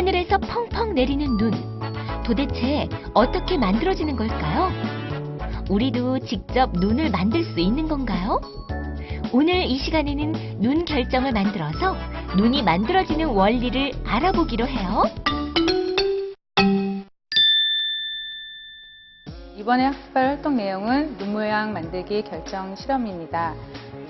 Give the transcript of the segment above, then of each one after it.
하늘에서 펑펑 내리는 눈. 도대체 어떻게 만들어지는 걸까요? 우리도 직접 눈을 만들 수 있는 건가요? 오늘 이 시간에는 눈 결정을 만들어서 눈이 만들어지는 원리를 알아보기로 해요. 이번에 학습할 활동 내용은 눈 모양 만들기 결정 실험입니다.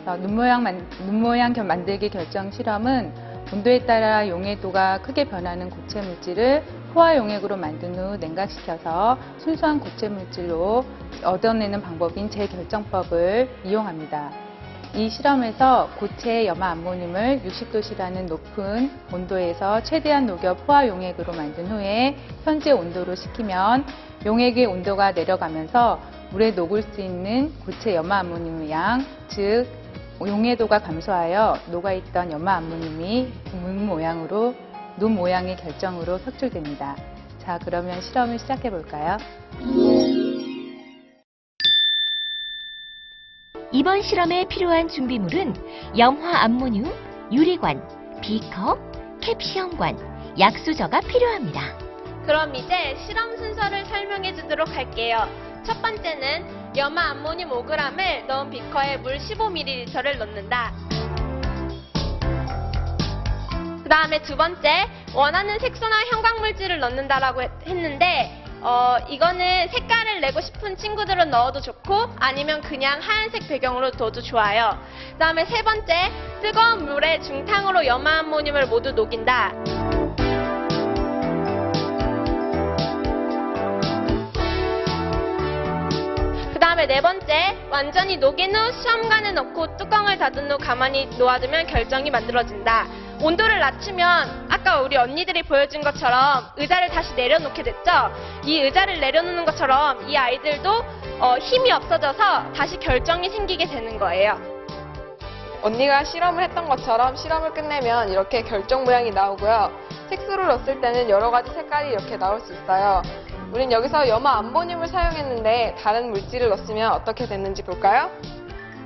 어, 눈 모양 만, 눈 모양 결- 만들기 결정 실험은 온도에 따라 용해도가 크게 변하는 고체 물질을 포화 용액으로 만든 후 냉각시켜서 순수한 고체 물질로 얻어내는 방법인 재결정법을 이용합니다. 이 실험에서 고체 염화 암모늄을 60도씨라는 높은 온도에서 최대한 녹여 포화 용액으로 만든 후에 현재 온도로 식히면 용액의 온도가 내려가면서 물에 녹을 수 있는 고체 염화 암모늄의 양, 즉 용해도가 감소하여 녹아있던 염화 암모늄이 눈 모양으로 눈 모양의 결정으로 석출됩니다. 자, 그러면 실험을 시작해 볼까요? 이번 실험에 필요한 준비물은 염화 암모늄, 유리관, 비커, 캡시험관, 약수저가 필요합니다. 그럼 이제 실험 순서를 설명해 주도록 할게요. 첫 번째는 염화 암모늄 5g을 넣은 비커에 물 15ml를 넣는다. 그 다음에 두 번째, 원하는 색소나 형광물질을 넣는다라고 했- 했는데, 어, 이거는 색깔을 내고 싶은 친구들은 넣어도 좋고, 아니면 그냥 하얀색 배경으로 둬도 좋아요. 그 다음에 세 번째, 뜨거운 물에 중탕으로 염화 암모늄을 모두 녹인다. 그 다음에 네 번째, 완전히 녹인 후 시험관에 넣고 뚜껑을 닫은 후 가만히 놓아두면 결정이 만들어진다. 온도를 낮추면 아까 우리 언니들이 보여준 것처럼 의자를 다시 내려놓게 됐죠? 이 의자를 내려놓는 것처럼 이 아이들도 어, 힘이 없어져서 다시 결정이 생기게 되는 거예요. 언니가 실험을 했던 것처럼 실험을 끝내면 이렇게 결정 모양이 나오고요. 색소를 넣었을 때는 여러 가지 색깔이 이렇게 나올 수 있어요. 우린 여기서 염화 암모늄을 사용했는데 다른 물질을 넣었으면 어떻게 됐는지 볼까요?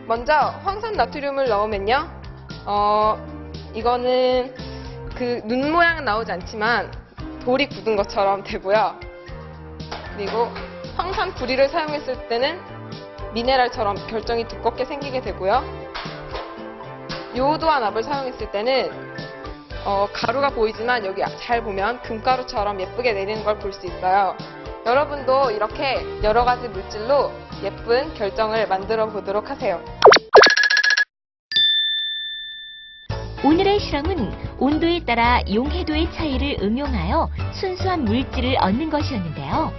먼저 황산 나트륨을 넣으면요. 어, 이거는 그 눈 모양은 나오지 않지만 돌이 굳은 것처럼 되고요. 그리고 황산 구리를 사용했을 때는 미네랄처럼 결정이 두껍게 생기게 되고요. 요오도와 납을 사용했을 때는 어, 가루가 보이지만 여기 잘 보면 금가루처럼 예쁘게 내리는 걸 볼 수 있어요. 여러분도 이렇게 여러 가지 물질로 예쁜 결정을 만들어 보도록 하세요. 오늘의 실험은 온도에 따라 용해도의 차이를 응용하여 순수한 물질을 얻는 것이었는데요.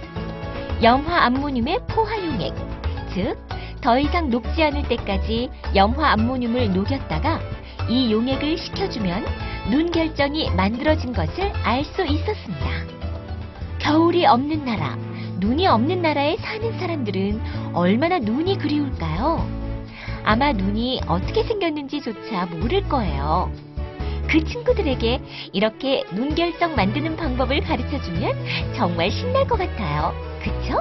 염화 암모늄의 포화용액, 즉, 더 이상 녹지 않을 때까지 염화 암모늄을 녹였다가 이 용액을 식혀주면 눈 결정이 만들어진 것을 알 수 있었습니다. 겨울이 없는 나라, 눈이 없는 나라에 사는 사람들은 얼마나 눈이 그리울까요? 아마 눈이 어떻게 생겼는지조차 모를 거예요. 그 친구들에게 이렇게 눈 결정 만드는 방법을 가르쳐 주면 정말 신날 것 같아요. 그쵸?